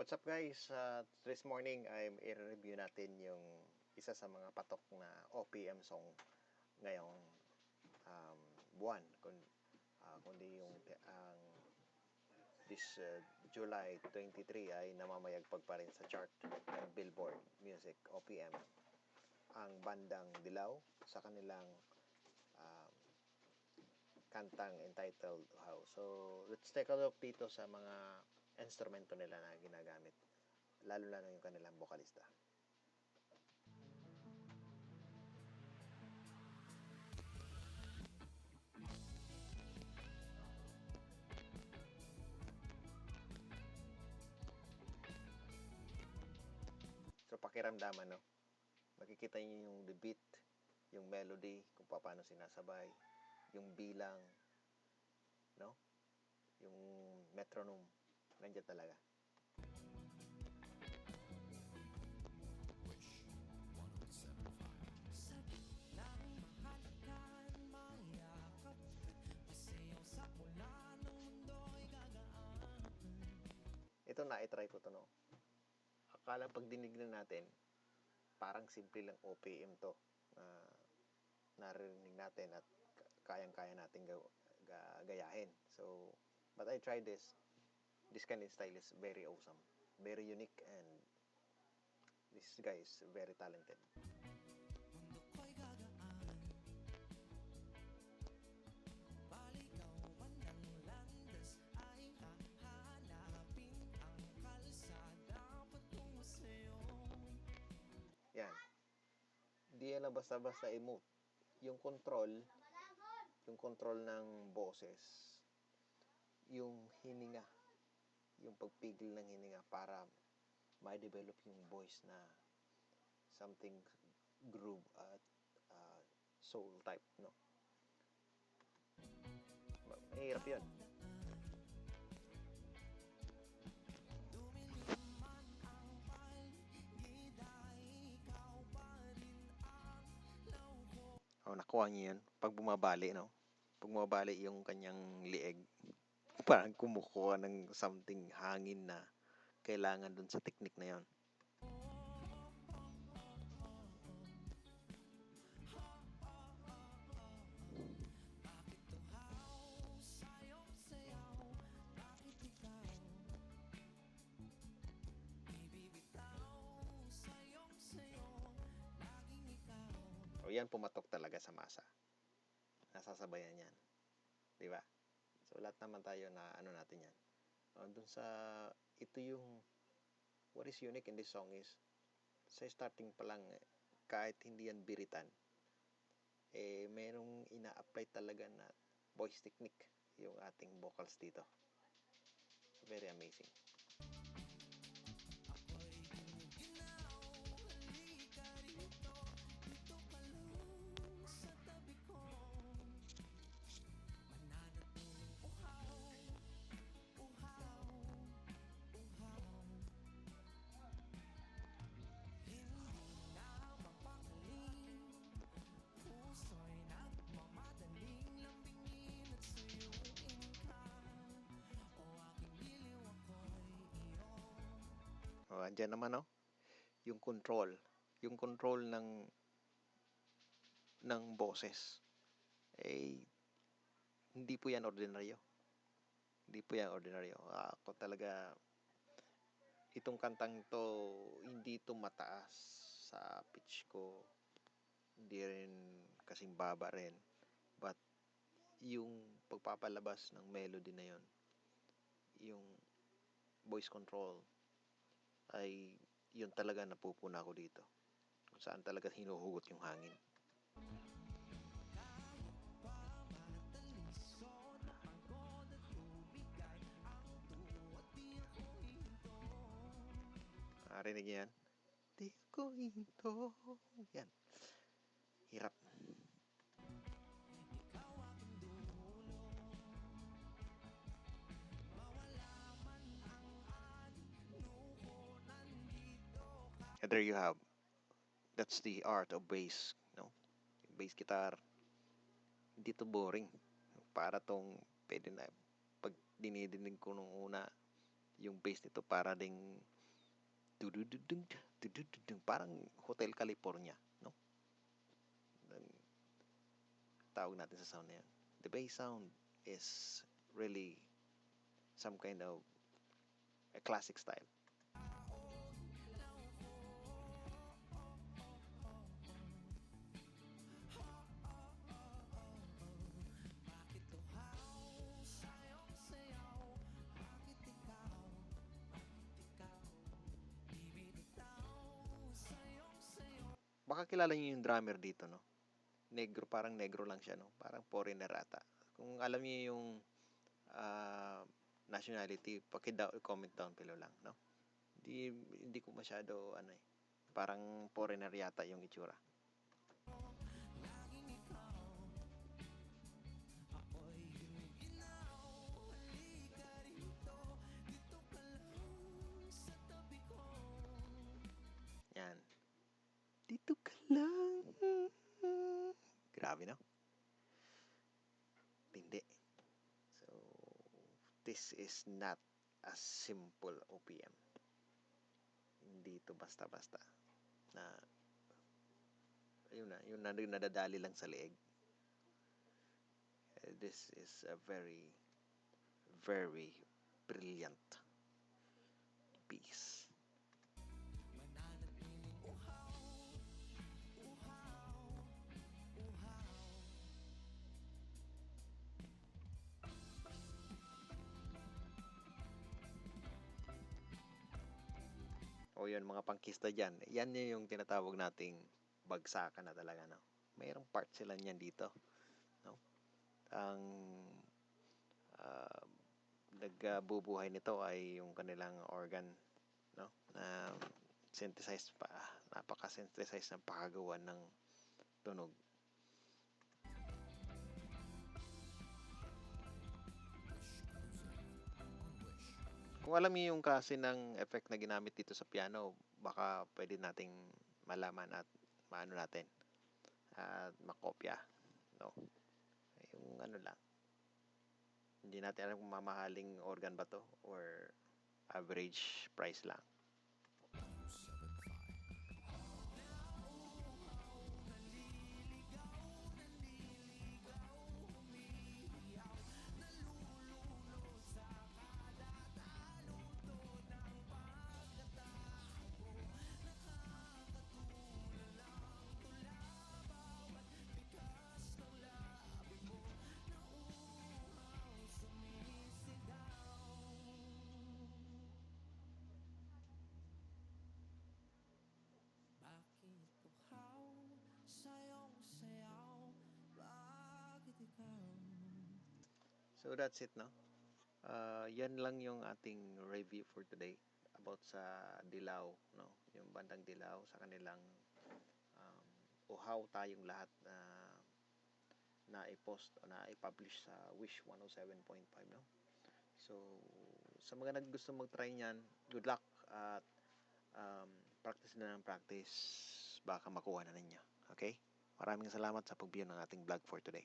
What's up guys? Uh, this morning ay i-review natin yung isa sa mga patok na OPM song ngayong um, buwan. Kung, uh, kundi yung ang this uh, July 23 ay namamayagpag pa rin sa chart ng Billboard Music OPM ang bandang Dilaw sa kanilang um, kantang entitled How. So, let's take a look dito sa mga instrumento nila na ginagamit. Lalo na yung kanilang vokalista. So, pakiramdaman, no? Makikita niyo yung the beat, yung melody, kung paano sinasabay, yung bilang, no? Yung metronome, nandiyan talaga. Ito na, i-try ko to, no? Akala pag dinignan natin, parang simple lang OPM to na narinig natin at kayang-kaya natin gaw- ga- gayahin. So, but I tried this. This kind of style is very awesome, very unique, and this guy is very talented. Yan. Di yan na basta-basta emote. Yung control, yung control ng boses, yung hininga, yung pagpigil ng hininga para ma-develop yung voice na something groove at uh, soul type, no? Mahirap yun. Oh, nakuha niyo yun. Pag bumabali, no? Pag bumabali yung kanyang lieg, parang kumukuha ng something hangin na kailangan dun sa technique na yon. O yan, pumatok talaga sa masa. Nasasabayan yan. Di ba? So, lahat naman tayo na ano natin yan. O, dun sa, ito yung, what is unique in this song is, sa starting pa lang, kahit hindi yan biritan, eh, merong ina-apply talaga na voice technique yung ating vocals dito. Very amazing. O, andyan naman, no? Yung control. Yung control ng ng boses. Eh, hindi po yan ordinaryo. Hindi po yan ordinaryo. Ako talaga, itong kantang to, hindi to mataas sa pitch ko. Hindi rin kasing baba rin. But, yung pagpapalabas ng melody na yon yung voice control, ay yun talaga napupuna ko dito. Kung saan talaga hinuhugot yung hangin. Narinig niyo yan? Di ko hinto. Yan. There you have. That's the art of bass, no? Bass guitar. Hindi to boring. Para tong pwede na pag dinidinig ko nung una yung bass nito para ding dudududung, dudududung, parang Hotel California, no? Ang tawag natin sa sound na yan. The bass sound is really some kind of a classic style. Baka kilala niyo yung drummer dito, no? Negro, parang negro lang siya, no? Parang foreigner ata. Kung alam niyo yung ah, nationality, paki-comment down below lang, no? Hindi, hindi ko masyado, ano eh, parang foreigner yata yung itsura. Grabe, no? Hindi. So, this is not a simple OPM. Hindi ito basta-basta na yun na, yun na nadadali lang sa leeg. Eh, This is a very, very brilliant piece. O yun, mga pangkista dyan. Yan yun yung tinatawag nating bagsakan na talaga. No? Mayroong part sila niyan dito. No? Ang ah, nagbubuhay nito ay yung kanilang organ no na synthesized pa napaka-synthesized ng pakagawa ng tunog Kung alam niyo yung klase ng effect na ginamit dito sa piano, baka pwede nating malaman at maano natin at makopya, no? Yung ano lang. Hindi natin alam kung mamahaling organ ba to or average price lang. So that's it, no? Ah, yan lang yung ating review for today about sa Dilaw, no? Yung bandang Dilaw sa kanilang um, uhaw tayong lahat na na i-post o na i-publish sa Wish 107.5, no? So, sa mga nag gusto mag-try niyan, good luck at um, practice na ng practice baka makuha na ninyo. Okay? Maraming salamat sa pag-view ng ating vlog for today.